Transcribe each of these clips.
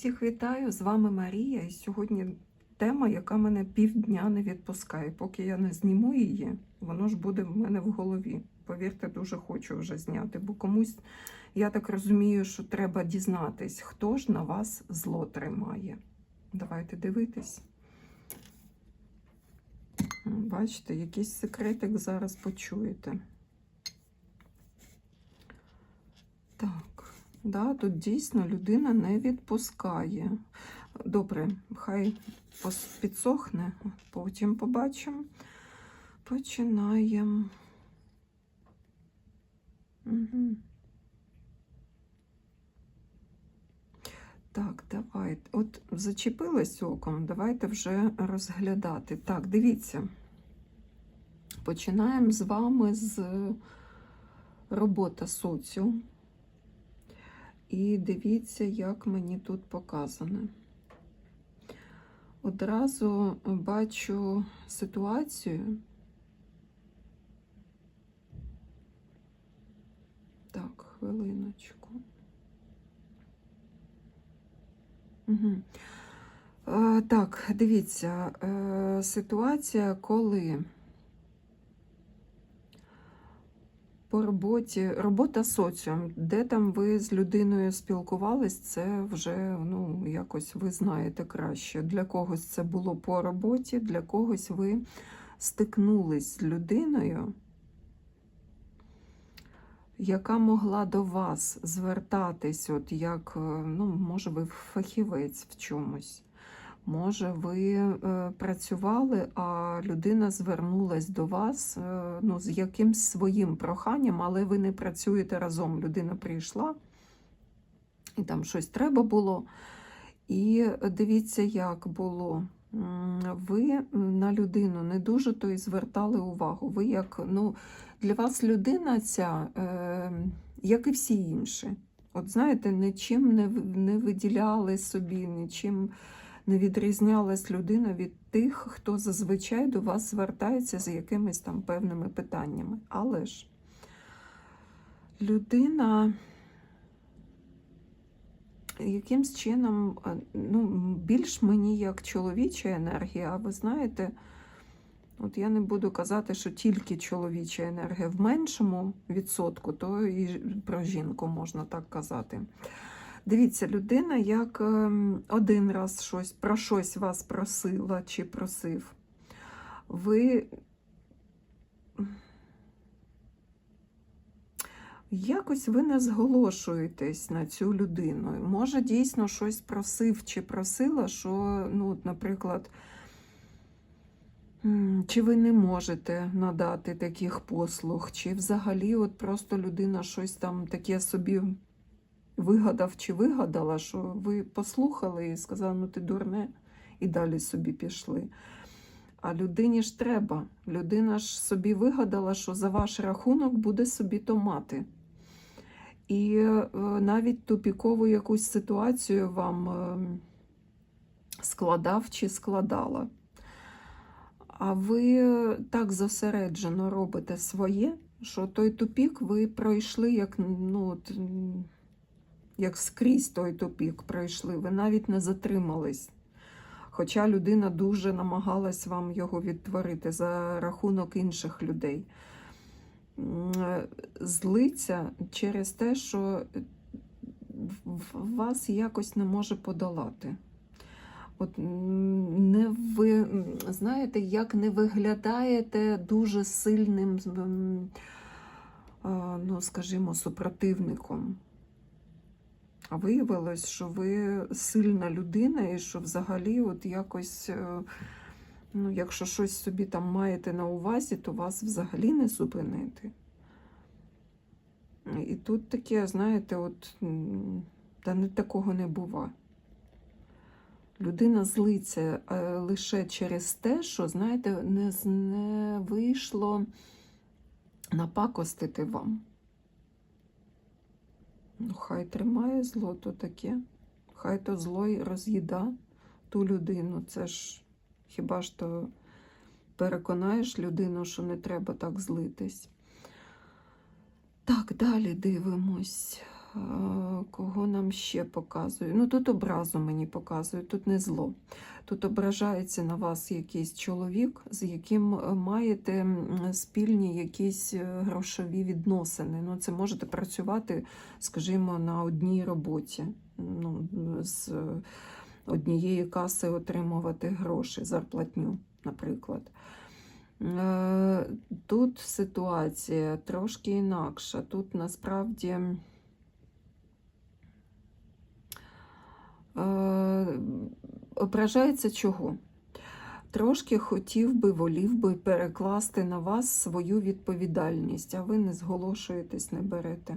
Всіх вітаю, з вами Марія. І сьогодні тема, яка мене півдня не відпускає. Поки я не зніму її, воно ж буде в мене в голові. Повірте, дуже хочу вже зняти, бо комусь, я так розумію, що треба дізнатись, хто ж на вас зло тримає. Давайте дивитись. Бачите, якийсь секретик зараз почуєте. Так, да, тут дійсно людина не відпускає. Добре, хай підсохне, потім побачимо. Починаємо. Угу. Так, давайте. От зачепилась оком, давайте вже розглядати. Так, дивіться. Починаємо з вами з робота соціум. І дивіться, як мені тут показано. Одразу бачу ситуацію. Так, хвилиночку. Угу. Так, дивіться, е, ситуація, коли по роботі, робота соціум, де там ви з людиною спілкувались, це вже ну, якось ви знаєте краще. Для когось це було по роботі, для когось ви стикнулись з людиною, яка могла до вас звертатись, от як, е, ну, може, ви фахівець в чомусь. Може, ви е, працювали, а людина звернулась до вас е, ну, з якимсь своїм проханням, але ви не працюєте разом. Людина прийшла, і там щось треба було. І дивіться, як було. Ви на людину не дуже то й звертали увагу. Ви як, ну, для вас людина ця, е, як і всі інші. От знаєте, нічим не, не виділяли собі, нічим не відрізнялась людина від тих, хто зазвичай до вас звертається з якимись там певними питаннями. Але ж людина якимсь чином, е, ну, більш мені як чоловіча енергія, а ви знаєте, от я не буду казати, що тільки чоловіча енергія в меншому відсотку, то і про жінку можна так казати. Дивіться, людина як ем, один раз щось про щось вас просила чи просив. Ви якось ви не зголошуєтесь на цю людину. Може, дійсно щось просив чи просила, що, ну, наприклад, чи ви не можете надати таких послуг, чи взагалі от просто людина щось там таке собі вигадав чи вигадала, що ви послухали і сказали, ну ти дурне, і далі собі пішли. А людині ж треба. Людина ж собі вигадала, що за ваш рахунок буде собі то мати. І е, навіть тупікову якусь ситуацію вам е, складав чи складала. А ви так зосереджено робите своє, що той тупік ви пройшли як, ну, як скрізь той тупік пройшли. Ви навіть не затримались. Хоча людина дуже намагалась вам його відтворити за рахунок інших людей. Е, Злиться через те, що вас якось не може подолати. От не ви знаєте, як не виглядаєте дуже сильним, ну, скажімо, супротивником. А виявилось, що ви сильна людина, і що взагалі, от якось, е, ну, якщо щось собі там маєте на увазі, то вас взагалі не зупинити. І тут таке, знаєте, от, та не такого не бува. Людина злиться е, лише через те, що, знаєте, не, не вийшло напакостити вам. Ну, хай тримає зло то таке. Хай то зло і роз'їда ту людину. Це ж хіба ж то переконаєш людину, що не треба так злитись. Так, далі дивимось. Е, Кого нам ще показує? Ну, тут образу мені показують, тут не зло. Тут ображається на вас якийсь чоловік, з яким е, маєте спільні якісь е, грошові відносини. Ну, це можете працювати, скажімо, на одній роботі. Ну, з однієї каси отримувати гроші, зарплатню, наприклад. Тут ситуація трошки інакша. Тут насправді. Ображається чого? Трошки хотів би, волів би перекласти на вас свою відповідальність, а ви не зголошуєтесь, не берете.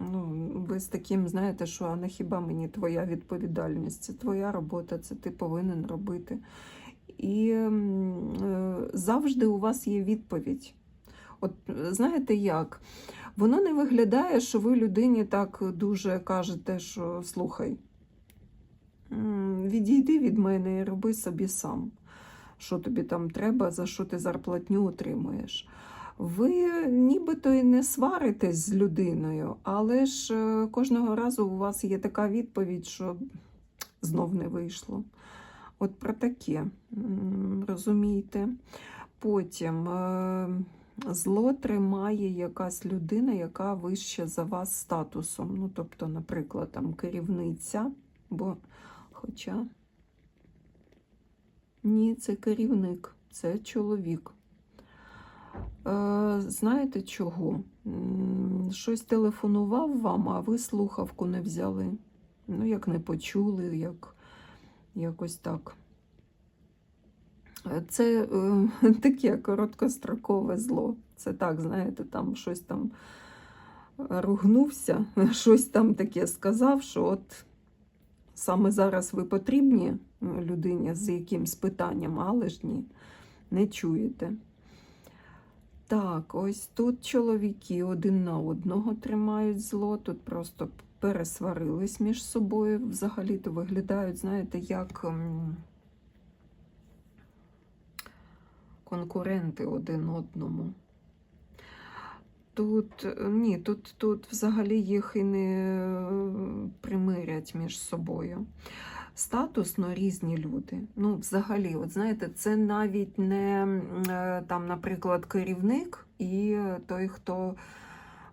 Ну, ви з таким знаєте, що а не хіба мені твоя відповідальність? Це твоя робота, це ти повинен робити. І е, завжди у вас є відповідь. От е, знаєте як? Воно не виглядає, що ви людині так дуже кажете, що слухай. Відійди від мене і роби собі сам. Що тобі там треба, за що ти зарплатню отримуєш. Ви нібито і не сваритесь з людиною, але ж е, кожного разу у вас є така відповідь, що знов не вийшло. От про таке, розумієте? Потім е, зло тримає якась людина, яка вища за вас статусом. Ну, тобто, наприклад, там керівниця, бо хоча ні, це керівник, це чоловік. Е, знаєте чого? Щось телефонував вам, а ви слухавку не взяли. Ну, як не почули, як якось так. Е, Це е, таке короткострокове зло. Це так, знаєте, там щось там ругнувся, щось там таке сказав, що от саме зараз ви потрібні е, людині з якимсь питанням, але ж ні, не чуєте. Так, ось тут чоловіки один на одного тримають зло, тут просто пересварились між собою. Взагалі-то виглядають, знаєте, як конкуренти один одному. Тут е, ні, тут, тут взагалі їх і не е, примирять між собою. Статусно різні люди. Ну, взагалі, от знаєте, це навіть не е, там, наприклад, керівник і той, хто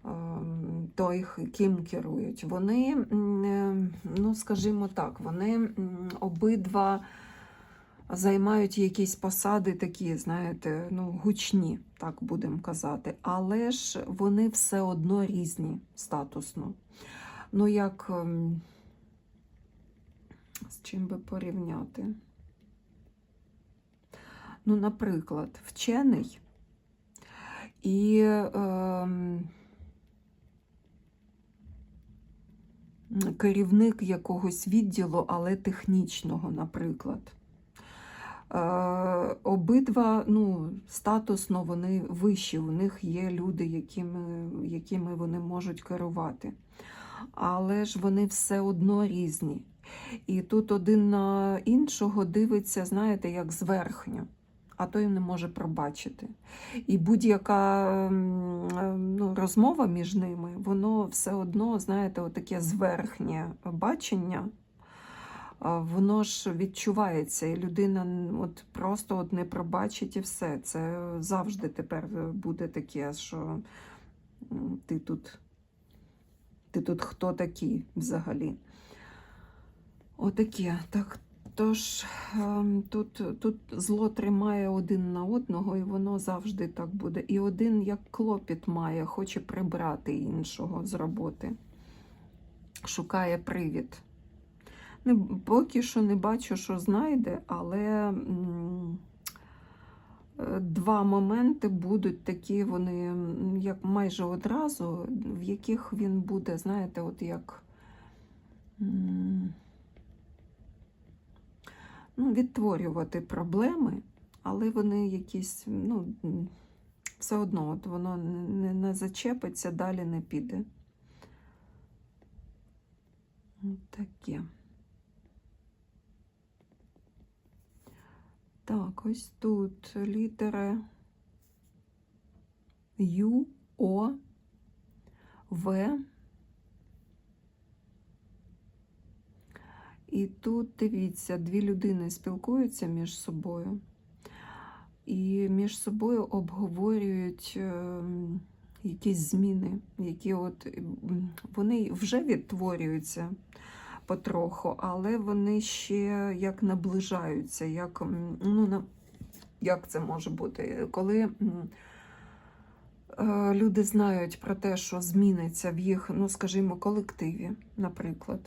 ем, той, ким керують. Вони, ну скажімо так, вони обидва займають якісь посади такі, знаєте, ну, гучні, так будемо казати. Але ж вони все одно різні статусно. Ну, як ем, з чим би порівняти? Ну, наприклад, вчений і ем, керівник якогось відділу, але технічного, наприклад. Е, обидва ну, статусно вони вищі, у них є люди, якими, якими вони можуть керувати. Але ж вони все одно різні. І тут один на іншого дивиться, знаєте, як зверхньо, а той не може пробачити. І будь-яка ну, розмова між ними, воно все одно, знаєте, отаке зверхнє бачення, воно ж відчувається, і людина от просто от не пробачить і все. Це завжди тепер буде таке, що ти тут, ти тут хто такий взагалі. Отаке. Так, тож ем, тут, тут зло тримає один на одного, і воно завжди так буде. І один, як клопіт має, хоче прибрати іншого з роботи. Шукає привід. Не, поки що не бачу, що знайде, але е, два моменти будуть такі, вони як майже одразу, в яких він буде, знаєте, от як. ну, відтворювати проблеми, але вони якісь, ну, все одно от воно не, не зачепиться, далі не піде. Таке. Так, ось тут літери Ю, О, В. І тут, дивіться, дві людини спілкуються між собою і між собою обговорюють е, якісь зміни, які от вони вже відтворюються потроху, але вони ще як наближаються, як, ну, як це може бути, коли. е, Люди знають про те, що зміниться в їх, ну скажімо, колективі, наприклад.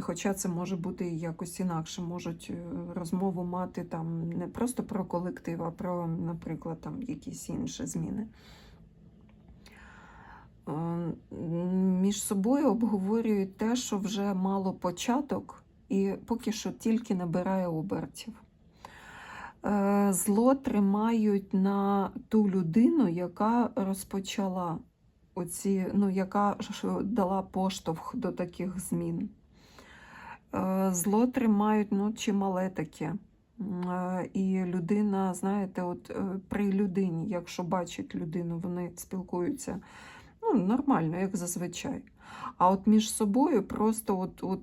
Хоча це може бути і якось інакше, можуть е, розмову мати там не просто про колектив, а про, наприклад, там якісь інші зміни. Е, Між собою обговорюють те, що вже мало початок, і поки що тільки набирає обертів. Е, Зло тримають на ту людину, яка розпочала оці, ну, яка дала поштовх до таких змін. Е, Зло тримають ну, чимале таке. І людина, знаєте, от при людині, якщо бачить людину, вони спілкуються ну, нормально, як зазвичай. А от між собою просто от, от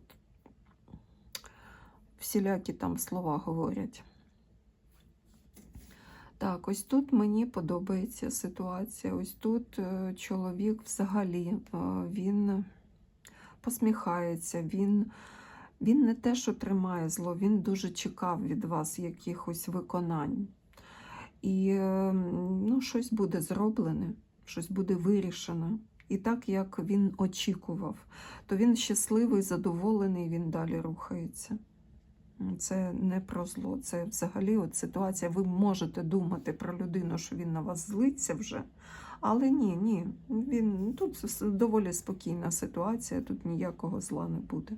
всілякі там слова говорять. Так, ось тут мені подобається ситуація. Ось тут е, чоловік взагалі е, він посміхається, він, він не те, що тримає зло, він дуже чекав від вас якихось виконань. І е, ну, щось буде зроблене, щось буде вирішено. І так, як він очікував, то він щасливий, задоволений, він далі рухається. Це не про зло, це взагалі от ситуація. Ви можете думати про людину, що він на вас злиться вже. Але ні, ні. Він тут доволі спокійна ситуація, тут ніякого зла не буде.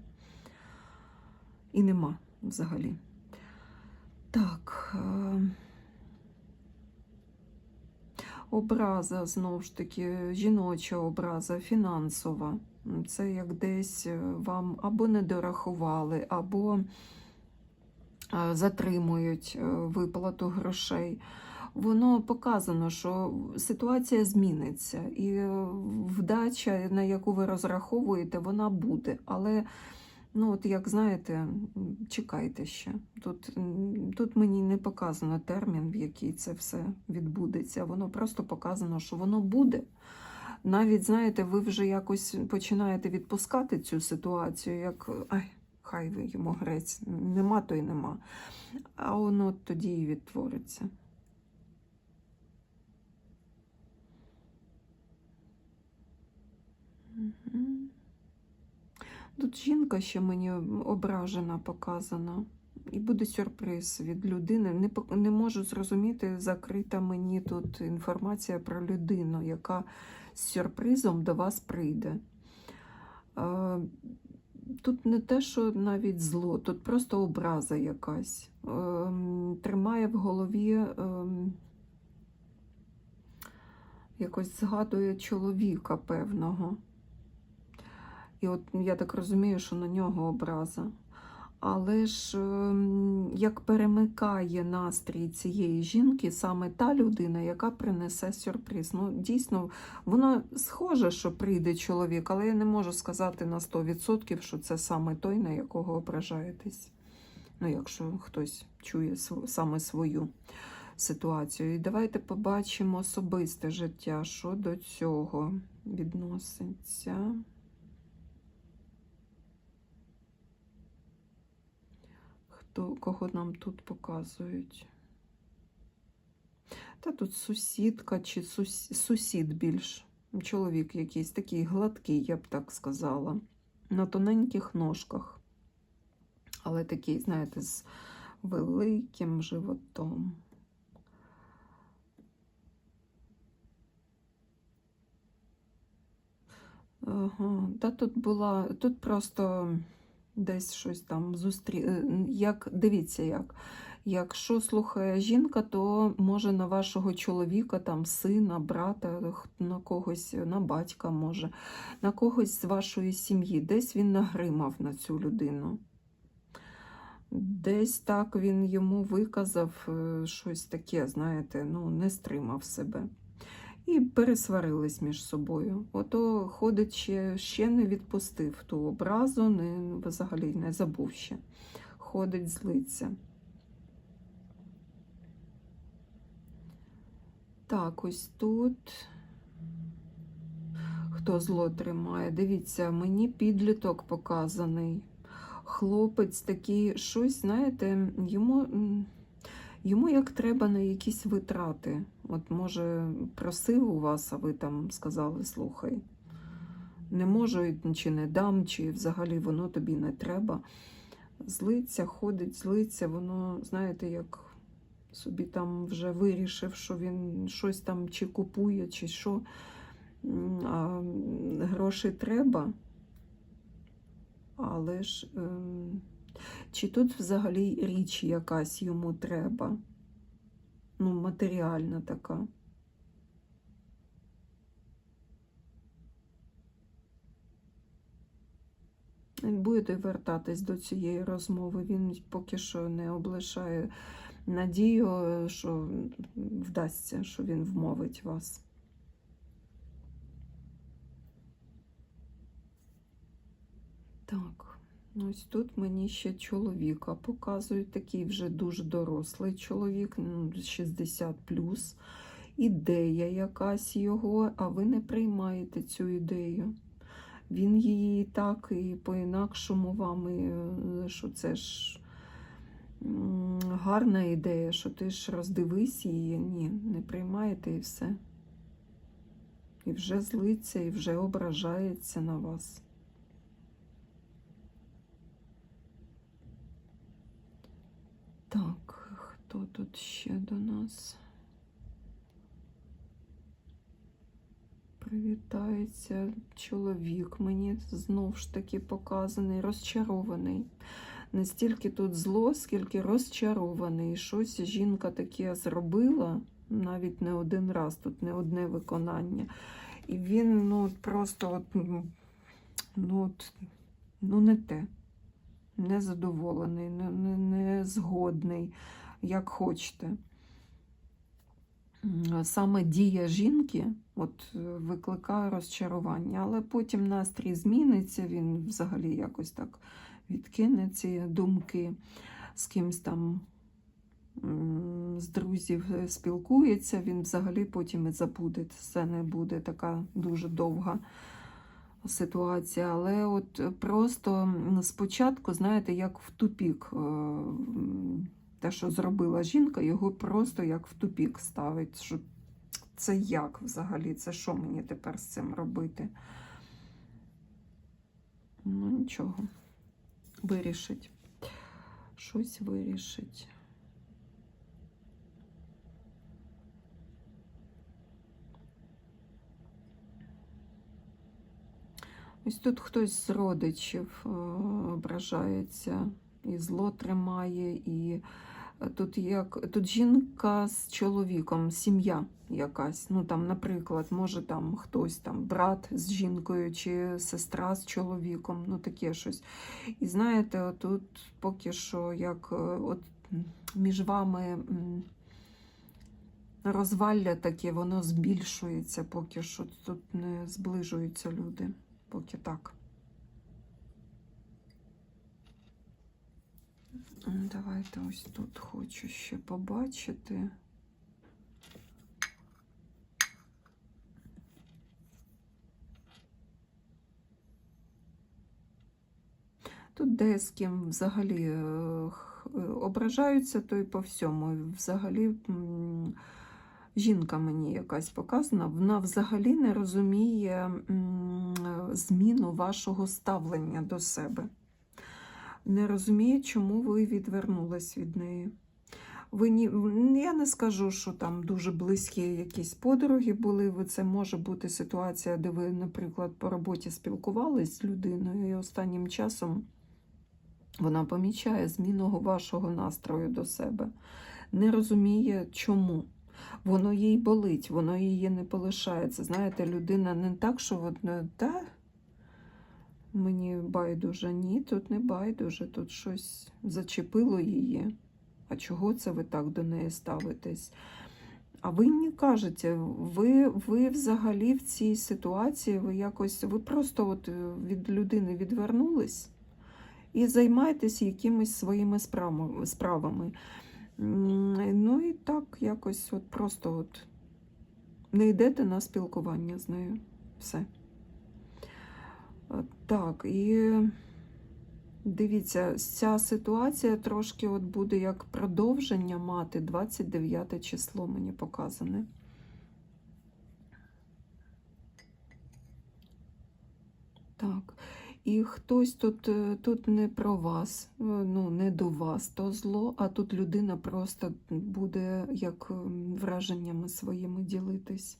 І нема взагалі. Так. Образа, знову ж таки, жіноча образа, фінансова. Це як десь е, вам або не дорахували, або е, затримують е, виплату грошей. Воно показано, що ситуація зміниться, і вдача, на яку ви розраховуєте, вона буде. Але, ну, от як знаєте, чекайте ще. Тут, тут мені не показано термін, в який це все відбудеться. Воно просто показано, що воно буде. Навіть, знаєте, ви вже якось починаєте відпускати цю ситуацію, як ай, хай ви йому грець, нема, то й нема. А воно тоді і відтвориться. Тут жінка ще мені ображена показана. І буде сюрприз від людини. Не, не можу зрозуміти, закрита мені тут інформація про людину, яка з сюрпризом до вас прийде. Е, Тут не те, що навіть зло, тут просто образа якась. Ем, Тримає в голові, ем, якось згадує чоловіка певного. І от я так розумію, що на нього образа. Але ж ем, як перемикає настрій цієї жінки саме та людина, яка принесе сюрприз. Ну, дійсно, воно схоже, що прийде чоловік, але я не можу сказати на 100%, що це саме той, на якого ображаєтесь. Ну, якщо хтось чує саме свою ситуацію. І давайте побачимо особисте життя, що до цього відноситься. Хто, кого нам тут показують? Та тут сусідка чи сус, сусід більш. Чоловік якийсь такий гладкий, я б так сказала. На тоненьких ножках. Але такий, знаєте, з великим животом. Ага, та тут була, тут просто десь щось там зустрі... е, Як, дивіться як. Якщо слухає жінка, то може на вашого чоловіка, там, сина, брата, на когось, на батька може, на когось з вашої сім'ї. Десь він нагримав на цю людину. Десь так він йому виказав е, щось таке, знаєте, ну, не стримав себе. І пересварились між собою. Ото ходить ще, ще не відпустив ту образу, не, взагалі не забув ще. Ходить, злиться. Так, ось тут. Хто зло тримає? Дивіться, мені підліток показаний. Хлопець такий, щось, знаєте, йому, йому як треба на якісь витрати. От, може, просив у вас, а ви там сказали, слухай, не можу чи не дам, чи взагалі воно тобі не треба. Злиться, ходить, злиться, воно, знаєте, як собі там вже вирішив, що він щось там чи купує, чи що. А грошей треба. Але ж ем, чи тут взагалі річ якась йому треба? Ну, матеріальна така. Будете вертатись до цієї розмови. Він поки що не облишає надію, що вдасться, що він вмовить вас. Так, ось тут мені ще чоловіка показують, такий вже дуже дорослий чоловік, ну, 60. Ідея якась його, а ви не приймаєте цю ідею. Він її і так і по-інакшому вам, і, е, що це ж гарна ідея, що ти ж роздивись її. Ні, не приймаєте і все. І вже злиться, і вже ображається на вас. Так, хто тут ще до нас? Привітається чоловік. Мені знов ж таки показаний, розчарований. Не стільки тут зло, скільки розчарований. Щось жінка таке зробила, навіть не один раз, тут не одне виконання. І він ну, просто от, ну, от, ну, не те незадоволений, не, згодний, як хочете. Саме дія жінки от, е, викликає розчарування, але потім настрій зміниться, він взагалі якось так відкине ці думки, з кимсь там з друзів е, спілкується, він взагалі потім і забуде. Це не буде така дуже довга ситуація, але от е, просто спочатку, знаєте, як в тупік. е, Те, що зробила жінка, його просто як в тупік ставить. Що це як взагалі? Це що мені тепер з цим робити? Ну, нічого. Вирішить. Щось вирішить. Ось тут хтось з родичів е, ображається, і зло тримає, і е, тут як тут жінка з чоловіком, сім'я якась. Ну там, наприклад, може там хтось там брат з жінкою чи сестра з чоловіком, ну таке щось. І знаєте, тут поки що як е, от між вами. Розвалля таке, воно збільшується поки що. Тут не зближуються люди. Поки так. Давайте ось тут хочу ще побачити. Тут де з ким взагалі е, е, ображаються, то й по всьому. Взагалі жінка мені якась показана, вона взагалі не розуміє зміну вашого ставлення до себе. Не розуміє, чому ви відвернулись від неї. Ви ні, я не скажу, що там дуже близькі якісь подруги були. Це може бути ситуація, де ви, наприклад, по роботі спілкувались з людиною, і останнім часом вона помічає зміну вашого настрою до себе. Не розуміє, чому. Воно їй болить, воно її не полишається. Знаєте, людина не так, що от, не, та, мені байдуже. Ні, тут не байдуже, тут щось зачепило її. А чого це ви так до неї ставитесь? А ви не кажете, ви, ви взагалі в цій ситуації, ви якось, ви просто от від людини відвернулись і займаєтесь якимись своїми справами. Ну і так, якось от просто от не йдете на спілкування з нею. Все. Так, і дивіться, ця ситуація трошки от буде як продовження мати 29 число мені показане. Так. І хтось тут, е, тут не про вас, е, ну не до вас то зло, а тут людина просто буде як враженнями своїми ділитись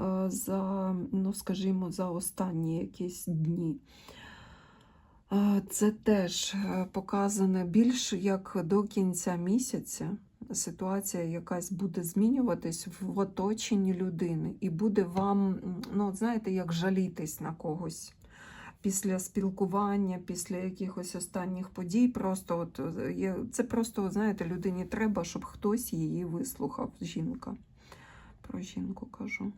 е, за, ну скажімо, за останні якісь дні. Е, Це теж е, показано більш як до кінця місяця. Ситуація якась буде змінюватись в оточенні людини, і буде вам, ну, знаєте, як жалітись на когось після спілкування, після якихось останніх подій. Просто от е, це просто, знаєте, людині треба, щоб хтось її вислухав. Жінка. Про жінку кажу.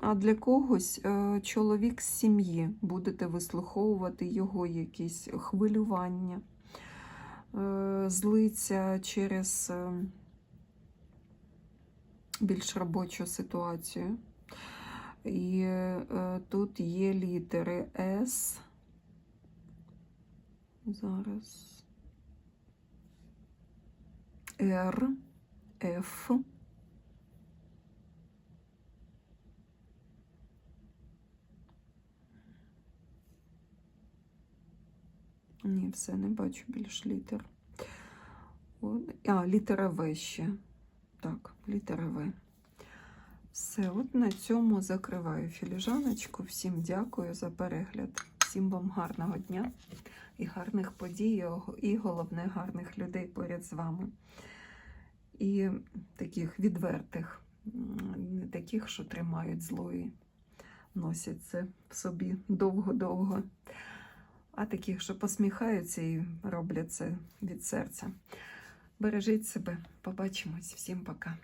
А для когось е, чоловік з сім'ї будете вислуховувати його якісь хвилювання, е, злиться через більш робочу ситуацію. І е, тут є літери С. Зараз. Р, Ф. Ні, все, не бачу більш літер. А, літера В ще. Так, літера В. Все, от на цьому закриваю філіжаночку. Всім дякую за перегляд. Всім вам гарного дня і гарних подій, і головне, гарних людей поряд з вами. І таких відвертих, не таких, що тримають злої, носять це в собі довго-довго, а таких, що посміхаються і роблять це від серця. Бережіть себе, побачимось. Всім пока.